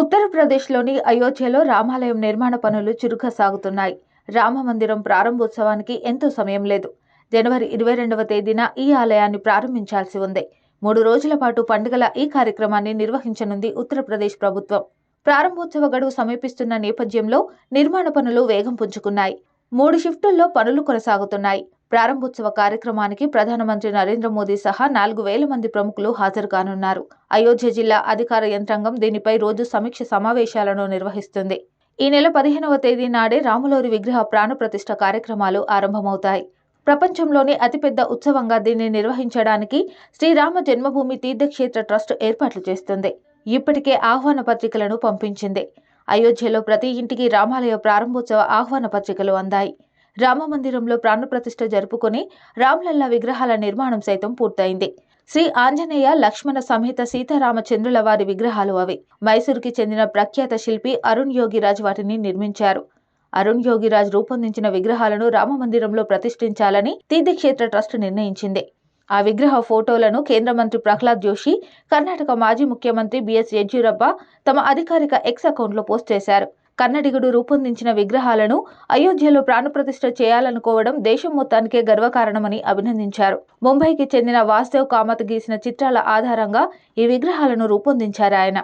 ఉత్తరప్రదేశ్లోని అయోధ్యలో రామాలయం నిర్మాణ పనులు చురుగ్గా సాగుతున్నాయి రామ మందిరం ప్రారంభోత్సవానికి ఎంతో సమయం లేదు. జనవరి ఇరవై రెండవ తేదీన ఈ ఆలయాన్ని ప్రారంభించాల్సి ఉంది. మూడు రోజుల పాటు పండుగల ఈ కార్యక్రమాన్ని నిర్వహించనుంది ఉత్తరప్రదేశ్ ప్రభుత్వం. ప్రారంభోత్సవ గడువు సమీపిస్తున్న నేపథ్యంలో నిర్మాణ పనులు వేగం పుంజుకున్నాయి. మూడు షిఫ్టుల్లో పనులు కొనసాగుతున్నాయి. ప్రారంభోత్సవ కార్యక్రమానికి ప్రధానమంత్రి నరేంద్ర మోదీ సహా నాలుగు వేల మంది ప్రముఖులు హాజరు కానున్నారు అయోధ్య జిల్లా అధికార యంత్రాంగం దీనిపై రోజు సమీక్ష సమావేశాలను నిర్వహిస్తుంది. ఈ నెల పదిహేనవ తేదీ నాడే రాములోరి విగ్రహ ప్రాణప్రతిష్ఠ కార్యక్రమాలు ఆరంభమవుతాయి. ప్రపంచంలోనే అతిపెద్ద ఉత్సవంగా దీన్ని నిర్వహించడానికి శ్రీరామ జన్మభూమి తీర్థక్షేత్ర ట్రస్ట్ ఏర్పాట్లు చేస్తుంది. ఇప్పటికే ఆహ్వాన పత్రికలను పంపించింది. అయోధ్యలో ప్రతి ఇంటికి రామాలయ ప్రారంభోత్సవ ఆహ్వాన పత్రికలు అందాయి. రామ మందిరంలో ప్రాణప్రతిష్ఠ జరుపుకొని రామ్లల్లా విగ్రహాల నిర్మాణం సైతం పూర్తయింది. శ్రీ ఆంజనేయ లక్ష్మణ సమేత సీతారామచంద్రుల వారి విగ్రహాలు అవి. మైసూరుకి చెందిన ప్రఖ్యాత శిల్పి అరుణ్ యోగిరాజ్ వాటిని నిర్మించారు. అరుణ్ యోగిరాజ్ రూపొందించిన విగ్రహాలను రామ మందిరంలో ప్రతిష్ఠించాలని తీర్థక్షేత్ర ట్రస్ట్ నిర్ణయించింది. ఆ విగ్రహ ఫోటోలను కేంద్ర మంత్రి ప్రహ్లాద్ జోషి కర్ణాటక మాజీ ముఖ్యమంత్రి బిఎస్ యడ్యూరప్ప తమ అధికారిక ఎక్స్ అకౌంట్లో పోస్ట్ చేశారు. కన్నడిగుడు రూపొందించిన విగ్రహాలను అయోధ్యలో ప్రాణప్రతిష్ఠ చేయాలనుకోవడం దేశం మొత్తానికే గర్వకారణమని అభినందించారు. ముంబైకి చెందిన వాస్తవ్ కామత్ గీసిన చిత్రాల ఆధారంగా ఈ విగ్రహాలను రూపొందించారు ఆయన.